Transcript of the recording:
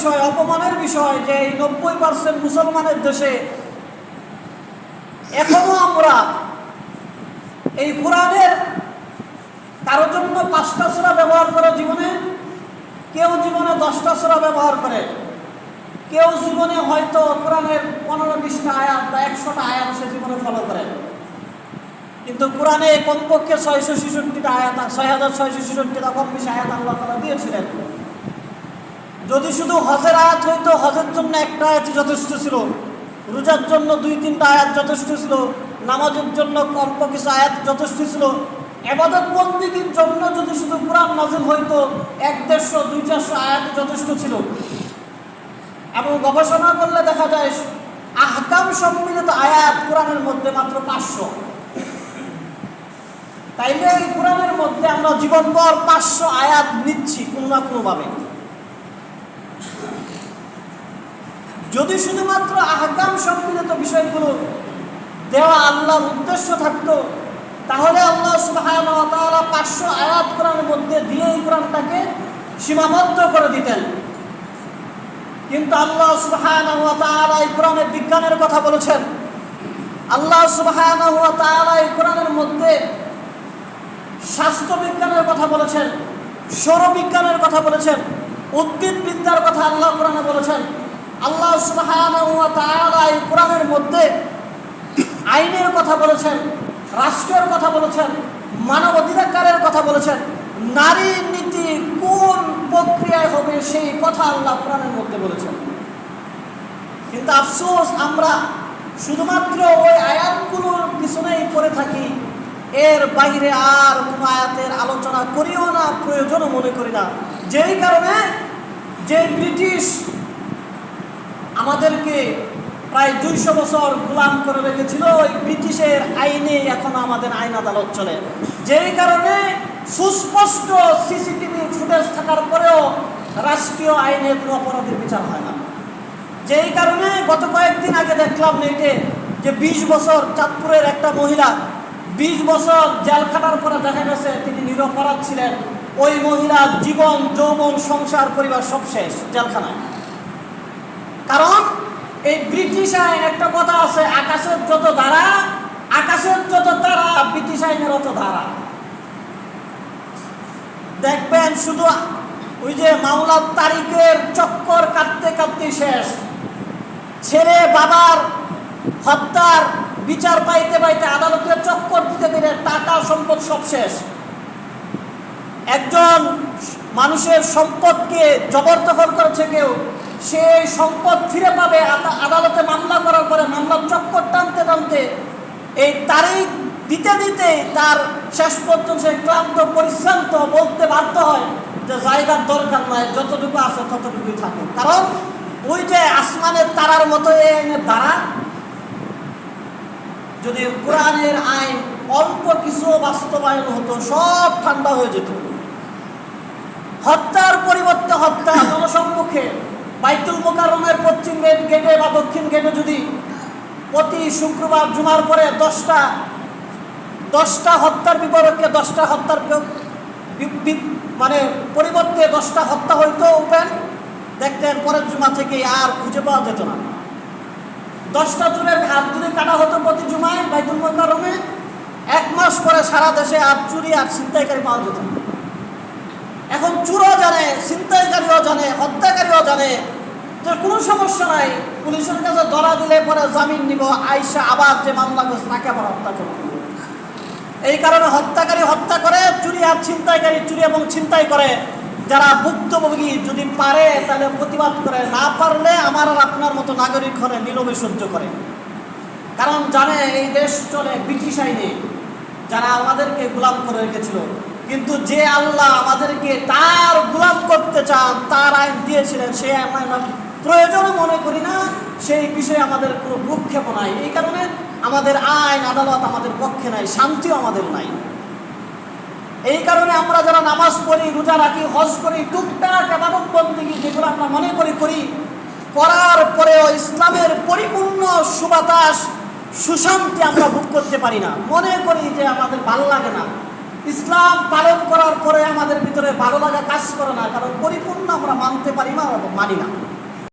বিষয়, অপমানের বিষয় যে এই নব্বই পার্সেন্ট মুসলমানের দেশে এখনও আমরা এই কোরআনের কারোর জন্য পাঁচটা সুরা ব্যবহার করে জীবনে, কেউ জীবনে দশটা সুরা ব্যবহার করে। কেউ জীবনে হয়তো কোরআনের পনেরো বিশটা আয়াত বা একশোটা আয়াত সে জীবনে ফলো করে। কিন্তু কোরআনে কমপক্ষে ছয়শো ছেষট্টিটা আয়াত, ছয় হাজার ছয়শো ছেষট্টিটা কম বেশি আয়াত আল্লাহ দিয়েছিলেন। যদি শুধু হজের আয়াত হইতো, হজের জন্য একটা আয়াতই যথেষ্ট ছিল। রোজার জন্য দুই, তিনটা আয়াত যথেষ্ট ছিল। নামাজের জন্য অল্প কিছু আয়াত যথেষ্ট ছিল। এবাদত বন্দিগির জন্য যদি শুধু কোরআন নাজিল হইতো, এক দেড়শো, দুই চারশো আয়াত যথেষ্ট ছিল। এবং গবেষণা করলে দেখা যায়, আহকাম সম্মিলিত আয়াত কোরআনের মধ্যে মাত্র পাঁচশো। তাইলে এই কোরআনের মধ্যে আমরা জীবনভর পাঁচশো আয়াত নিচ্ছি কোনো না কোনোভাবে। যদি শুধুমাত্র আহকাম সম্মিলিত বিষয়গুলো দেওয়া আল্লাহর উদ্দেশ্য থাকতো, তাহলে আল্লাহ সুবহান পাঁচশো আয়াত কোরআনের মধ্যে দিয়ে এই কোরআনটাকে সীমাবদ্ধ করে দিতেন। কিন্তু আল্লাহ সুবহান এই কোরআনের বিজ্ঞানের কথা বলেছেন। আল্লাহ সুবহান এই কোরআনের মধ্যে স্বাস্থ্য বিজ্ঞানের কথা বলেছেন, সৌরবিজ্ঞানের কথা বলেছেন উদ্ভিদ বিদ্যার কথা আল্লাহ কোরআনে বলেছেন। আল্লাহ তাআলা এই কোরআনের মধ্যে আইনের কথা বলেছেন, রাষ্ট্রের কথা বলেছেন মানব অধিকারের কথা বলেছেন। নারী নীতি কোন প্রক্রিয়ায় হবে সেই কথা আল্লাহ কোরআনের মধ্যে বলেছেন। কিন্তু আফসোস, আমরা শুধুমাত্র ওই আয়াতগুলোর পিছনেই পড়ে থাকি। এর বাইরে আর কোনো আয়াতের আলোচনা করিও না, প্রয়োজনও মনে করি না। যেই কারণে যে ব্রিটিশ আমাদেরকে প্রায় দুইশো বছর গুলাম করে রেখেছিল ওই ব্রিটিশের আইনে এখন আমাদের আইন আদালত চলে। যেই কারণে সুস্পষ্ট সিসিটিভি ফুটেজ থাকার পরেও রাষ্ট্রীয় আইনে কোনো অপরাধের বিচার হয় না। যেই কারণে গত কয়েকদিন আগে দেখলাম নেটে যে বিশ বছর চাঁদপুরের একটা মহিলা বিশ বছর জেল খাটার পরে দেখা গেছে তিনি নিরপরাধ ছিলেন। ওই মহিলার জীবন, যৌবন, সংসার, পরিবার সব শেষ জেলখানায়। কারণ এই ব্রিটিশ আইন একটা কথা আছে, আকাশের যত ধারা, আকাশের যত তারা ব্রিটিশ আইনের অত ধারা। দেখবেন শুধু ওই যে মামলার তারিখের চক্কর কাটতে কাটতে শেষ। ছেলে বাবার হত্যার বিচার পাইতে পাইতে আদালতের চক্কর দিতে দিলে টাকা সম্পদ সব শেষ। একজন মানুষের সম্পদকে জবরদখল করেছে কেউ। সেই সম্পদ ফিরে পাবে। আদা- আদালতে মামলা করার পরে মামলার চক্কর টানতে টানতে এই তারিখ দিতে দিতে তার শেষ পর্যন্ত সে ক্লান্ত, পরিশ্রান্ত বলতে বাধ্য হয় যে জায়গার দরকার নয় যতটুকু আছে ততটুকুই থাকে কারণ ওই যে আসমানের তারার মতো এই আইনের দ্বারা যদি কোরআনের আইন অল্প কিছু বাস্তবায়ন হতো, সব ঠান্ডা হয়ে যেত। হত্যার পরিবর্তে হত্যা জনসম্মুখে বাইতুল মোকারমের পশ্চিম গেট গেটে বা দক্ষিণ গেটে যদি প্রতি শুক্রবার জুমার পরে দশটা দশটা হত্যার বিপরীতে দশটা হত্যার মানে পরিবর্তে দশটা হত্যা হইতো ওপেন দেখতেন পরের জুমা থেকে আর খুঁজে পাওয়া যেত না। দশটা চুলের হাত যদি কাটা হতো প্রতি জুমায় বাইতুল মোকারমে এক মাস পরে সারা দেশে আর চুরি আর ছিনতাইকারী পাওয়া যেত না। এখন চুরও জানে, ছিনতাইকারীও জানে, হত্যাকারীও জানে। যে কোনো সমস্যা নাই। পুলিশের কাছে ধরা দিলে পরে জামিন নিব। আইসা আবার যে মামলা করছে, তাকে আবার হত্যা করবে। এই কারণে হত্যাকারী হত্যা করে, চুরি আর ছিনতাইকারী চুরি এবং ছিনতাই করে। যারা ভুক্তভোগী যদি পারে, তাহলে প্রতিবাদ করে। না পারলে আমার আর আপনার মতো নাগরিক হলে নীরবে সহ্য করে। কারণ জানে, এই দেশ চলে ব্রিটিশ আইনে। যারা আমাদেরকে গোলাম করে রেখেছিল কিন্তু যে আল্লাহ আমাদেরকে তার গোলাম করতে চান, তার আইন দিয়েছিলেন আইন আমরা প্রয়োজনও মনে করি না, সেই বিষয়ে আমাদের কোনো ভূক্ষেপ নাই। এই কারণে আমাদের আইন, আদালত আমাদের পক্ষে নাই, শান্তিও আমাদের নাই। এই কারণে আমরা যারা নামাজ পড়ি, রোজা রাখি, হজ করি, টুকটাক এবাদত বন্দিগি যেগুলো আমরা মনে করি করি, করার পরেও ইসলামের পরিপূর্ণ সুবাতাস, সুশান্তি আমরা ভোগ করতে পারি না। মনে করি যে আমাদের ভালো লাগে না। ইসলাম পালন করার পরে আমাদের ভিতরে ভালো লাগা কাজ করে না, কারণ পরিপূর্ণ আমরা মানতে পারি না, মানি না।